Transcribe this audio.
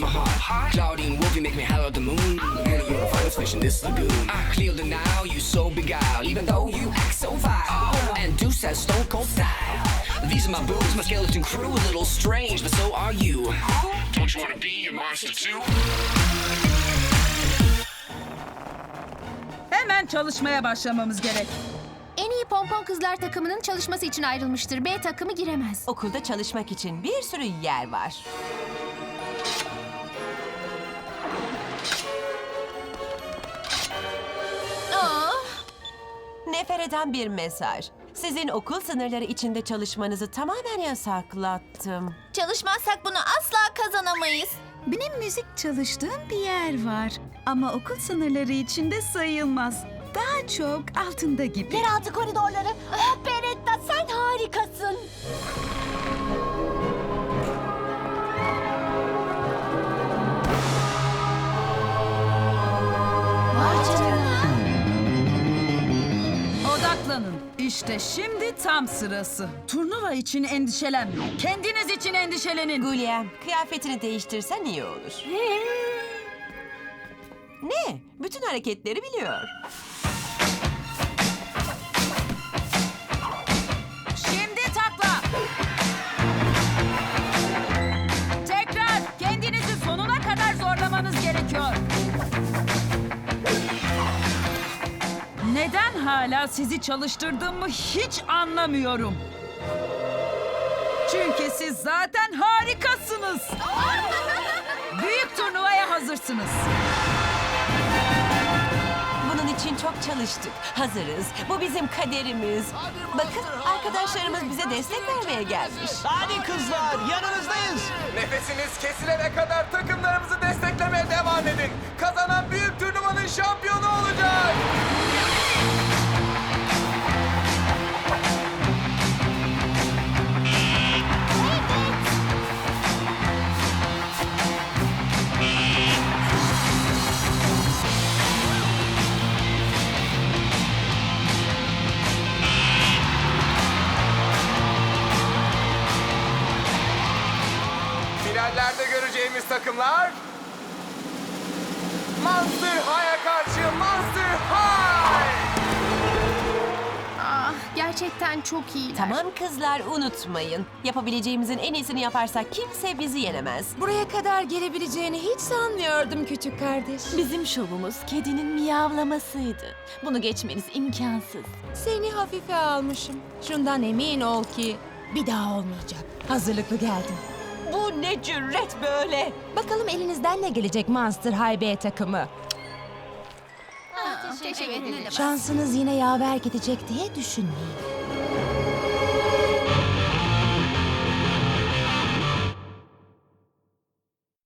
Guardian wolf, you make me howl at the moon. And you're a finest fish in this lagoon. I clear the now, you so beguiled. Even though you act so vile. And Deuce has stone cold style. These are my boobs, my skeleton crew. A little strange, but so are you. Don't you want to be a monster too? Hemen çalışmaya başlamamız gerek. En iyi pompon kızlar takımının çalışması için ayrılmıştır. B takımı giremez. Okulda çalışmak için bir sürü yer var. Eden bir mesaj. Sizin okul sınırları içinde çalışmanızı tamamen yasaklattım. çalışmazsak bunu asla kazanamayız. Benim müzik çalıştığım bir yer var. Ama okul sınırları içinde sayılmaz. Daha çok altında gibi. Yeraltı koridorları. Oh Beretta sen harikasın. Vay canına. Odaklanın. İşte şimdi tam sırası. Turnuva için endişelenmeyin. Kendiniz için endişelenin. Gulliam, kıyafetini değiştirsen iyi olur. ne? Bütün hareketleri biliyor. Hala sizi çalıştırdığımı hiç anlamıyorum. Çünkü siz zaten harikasınız. Büyük turnuvaya hazırsınız. Bunun için çok çalıştık. Hazırız. Bu bizim kaderimiz. Bakın arkadaşlarımız bize destek vermeye gelmiş. Hadi kızlar yanınızdayız. Nefesiniz kesilene kadar takımlarımızı desteklemeye devam edin. Kazanan büyük turnuvanın şampiyonu Finallerde göreceğimiz takımlar... Monster High'a karşı Monster High! Ah, gerçekten çok iyiler. Tamam kızlar unutmayın. Yapabileceğimizin en iyisini yaparsak kimse bizi yenemez. Buraya kadar gelebileceğini hiç sanmıyordum küçük kardeş. Bizim şovumuz kedinin miyavlamasıydı. Bunu geçmeniz imkansız. Seni hafife almışım. Şundan emin ol ki bir daha olmayacak. Hazırlıklı geldim. Bu ne cüret böyle? Bakalım elinizden ne gelecek Monster High B takımı? Teşekkür ederim. Şansınız yine yaver gidecek diye düşünmeyin.